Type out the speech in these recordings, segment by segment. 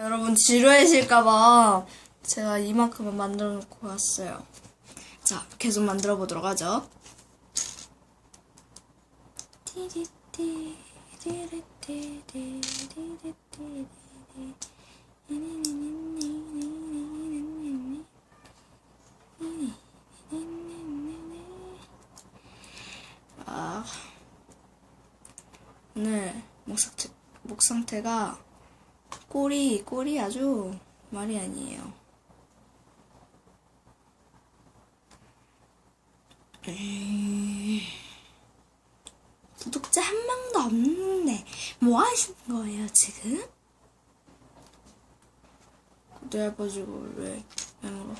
여러분 지루해질까봐 제가 이만큼은 만들어 놓고 왔어요. 자, 계속 만들어 보도록 하죠. 아, 오늘 목 상태, 목 상태가 꼴이, 꼴이 아주 말이 아니에요. 에이, 구독자 한 명도 없는데 뭐 하시는 거예요 지금? 구독해가지고 왜 mem으로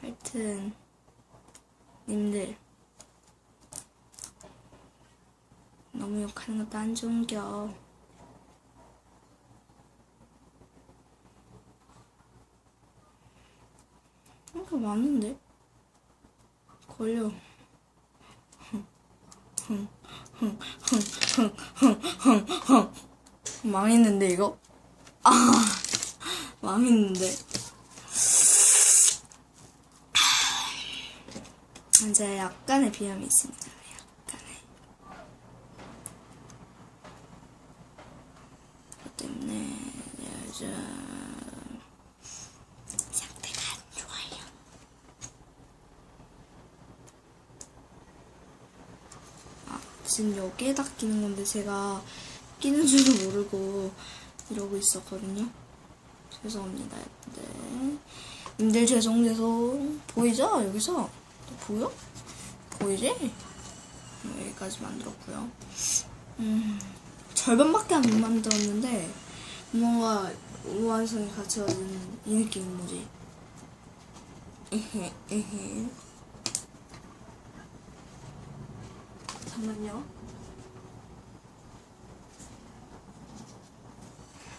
하여튼 님들 너무 욕하는 것도 안 좋은겨. 이거 많은데? 걸려. 망했는데, 이거? 아, 망했는데. 이제 약간의 비염이 있습니다. 약간의. 그것 때문에 요즘 상태가 안 좋아요. 아, 지금 여기에다 끼는 건데 제가 끼는 줄도 모르고 이러고 있었거든요. 죄송합니다. 네. 님들 죄송 죄송 보이죠? 여기서 보여? 보이지? 여기까지 만들었고요. 음, 절반밖에 안 만들었는데 뭔가 같이 와는 이 느낌이 뭐지? 에헤 에헤 잠깐만요.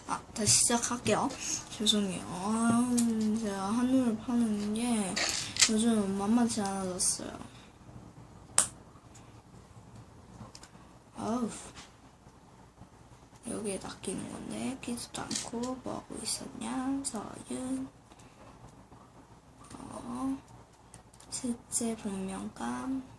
아, 다시 시작할게요. 죄송해요. 아, 제가 한눈을 파는 게 요즘 만만치 않아졌어요. 아우. 여기에 낚이는 건데, 끼지도 않고, 뭐하고 있었냐, 서윤. 어, 실제 본명감.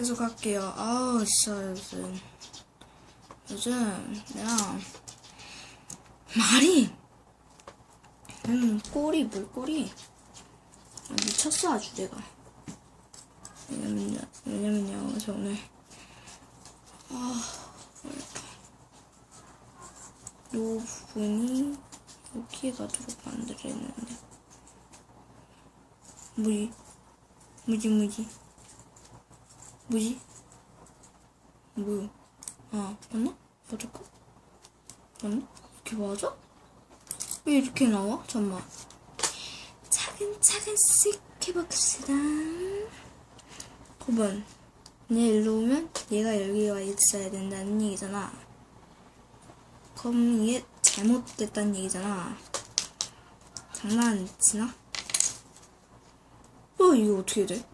계속 할게요. 아우, 진짜 요즘. 요즘, 내가, 말이, 음, 꼬리, 물꼬리. 아, 미쳤어, 아주 내가. 왜냐면요, 왜냐면요, 저 오늘, 아, 뭐랄까. 요 부분이, 여기에 가도록 만들어야 했는데. 뭐지? 뭐지, 뭐지? 뭐지? 뭐야? 아, 맞나? 맞을까? 맞나? 이렇게 맞아? 왜 이렇게 나와? 잠깐만. 차근차근씩 해봅시다. 9번. 얘 일로 오면 얘가 여기 와 있어야 된다는 얘기잖아. 그럼 이게 잘못됐다는 얘기잖아. 장난 안 치나? 어, 이거 어떻게 돼?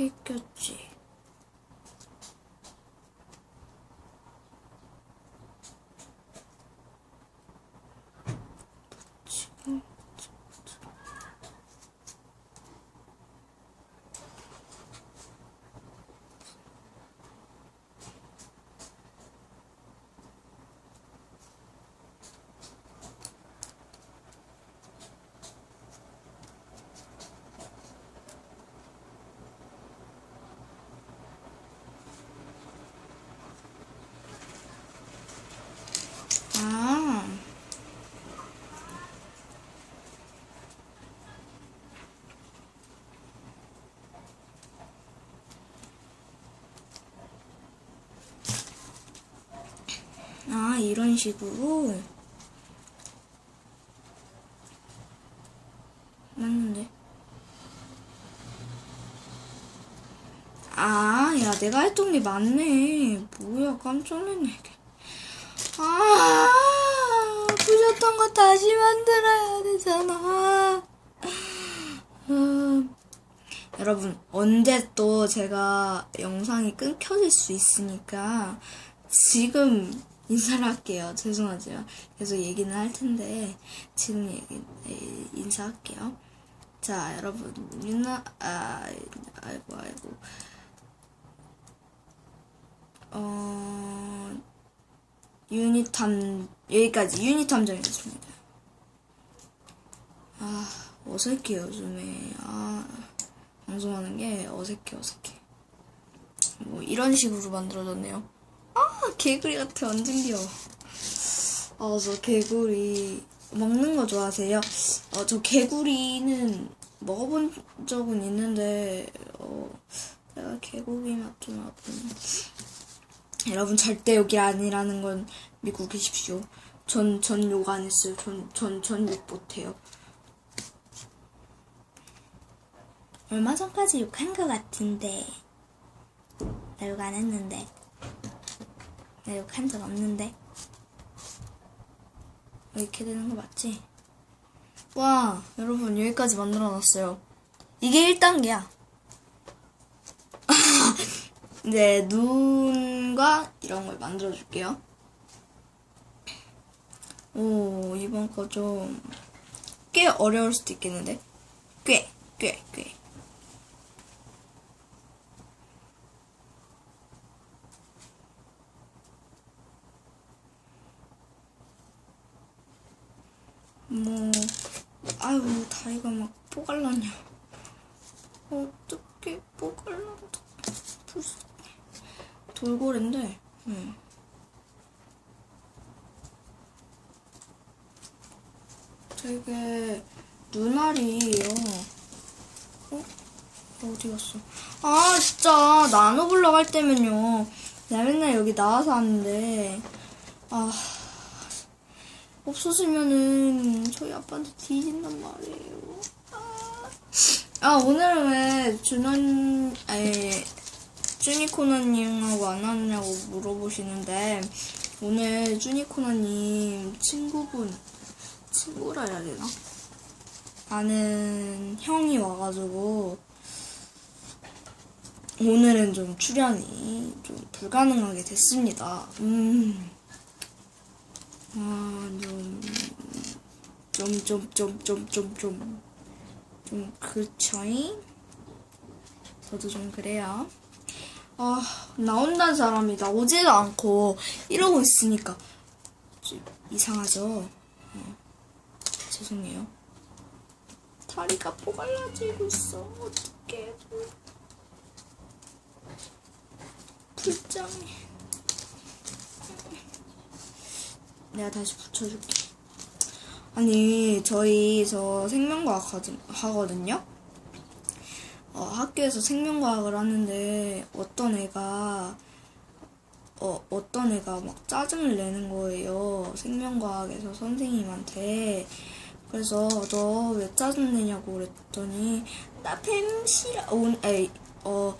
두개 꼈지. 아, 이런 식으로. 맞는데. 아, 야, 내가 했던 게 맞네. 뭐야, 깜짝 놀랐네. 아, 부셨던 거 다시 만들어야 되잖아. 음. 여러분, 언제 또 제가 영상이 끊겨질 수 있으니까 지금 인사를 할게요. 죄송하지만 계속 얘기는 할 텐데 지금 얘기 에, 인사할게요. 자, 여러분, 유나 아, 아이고 아이고. 어 유닛 탐 여기까지 유닛 탐정이었습니다. 아 어색해 요즘에 아 방송하는 게 어색해 어색해. 뭐 이런 식으로 만들어졌네요. 아 개구리 같아 완전 귀여워. 아저 개구리 먹는 거 좋아하세요? 어 저 개구리는 먹어본 적은 있는데 어 내가 개고기 맛좀 나쁜. 여러분 절대 욕이 아니라는 건 믿고 계십시오. 전 전 욕 안 했어요. 전 전 전 욕 못해요. 얼마 전까지 욕한 것 같은데 나 욕 안 했는데 나 욕한 적 없는데 이렇게 되는 거 맞지? 와 여러분 여기까지 만들어 놨어요. 이게 1단계야. 이제 눈과 이런 걸 만들어 줄게요. 오, 이번 거 좀 꽤 어려울 수도 있겠는데? 꽤, 꽤, 꽤. 뭐, 아유, 다리가 막 뽀갈라냐. 어떻게 뽀갈란다. 불쌍해. 돌고래인데, 음. 되게 눈알이에요. 어? 어디 갔어? 아, 진짜 나노블럭 할 때면요. 나 맨날 여기 나와서 하는데, 아, 없어지면은 저희 아빠한테 뒤진단 말이에요. 아, 아 오늘은 왜 준원, 아니, 쭈니코너님하고 안 왔냐고 물어보시는데 오늘 쭈니코너님 친구분 친구라 해야 되나? 아는 형이 와가지고 오늘은 좀 출연이 좀 불가능하게 됐습니다. 음. 아, 좀, 좀, 좀, 좀, 좀, 좀, 좀, 좀, 그렇죠잉? 저도 좀 그래요. 아, 나온다는 사람이 나오지도 않고 이러고 있으니까 좀 이상하죠? 어, 죄송해요. 다리가 뽀갈라지고 있어. 어떡해. 불쌍해. 내가 다시 붙여줄게. 아니, 저희 저 생명과학 하거든요? 어, 학교에서 생명과학을 하는데 어떤 애가 어, 어떤 애가 막 짜증을 내는 거예요. 생명과학에서 선생님한테. 그래서 너 왜 짜증 내냐고 그랬더니 나 뱀 싫어. 오, 에이, 어,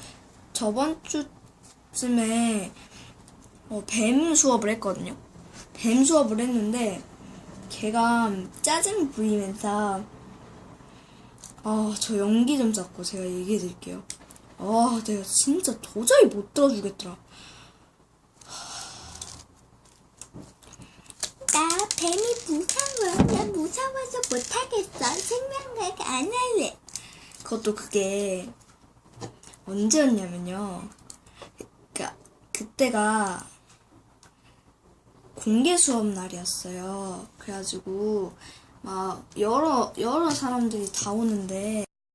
저번 주쯤에 어, 뱀 수업을 했거든요. 뱀 수업을 했는데 걔가 짜증 부리면서 아, 저 연기 좀 잡고 제가 얘기해 드릴게요. 아, 내가 진짜 도저히 못 들어주겠더라. 나 뱀이 무서워. 나 무서워서 못하겠어. 생명과학 안 할래. 그것도 그게 언제였냐면요. 그니까 그때가 공개 수업 날이었어요. 그래가지고 막 여러 여러 사람들이 다 오는데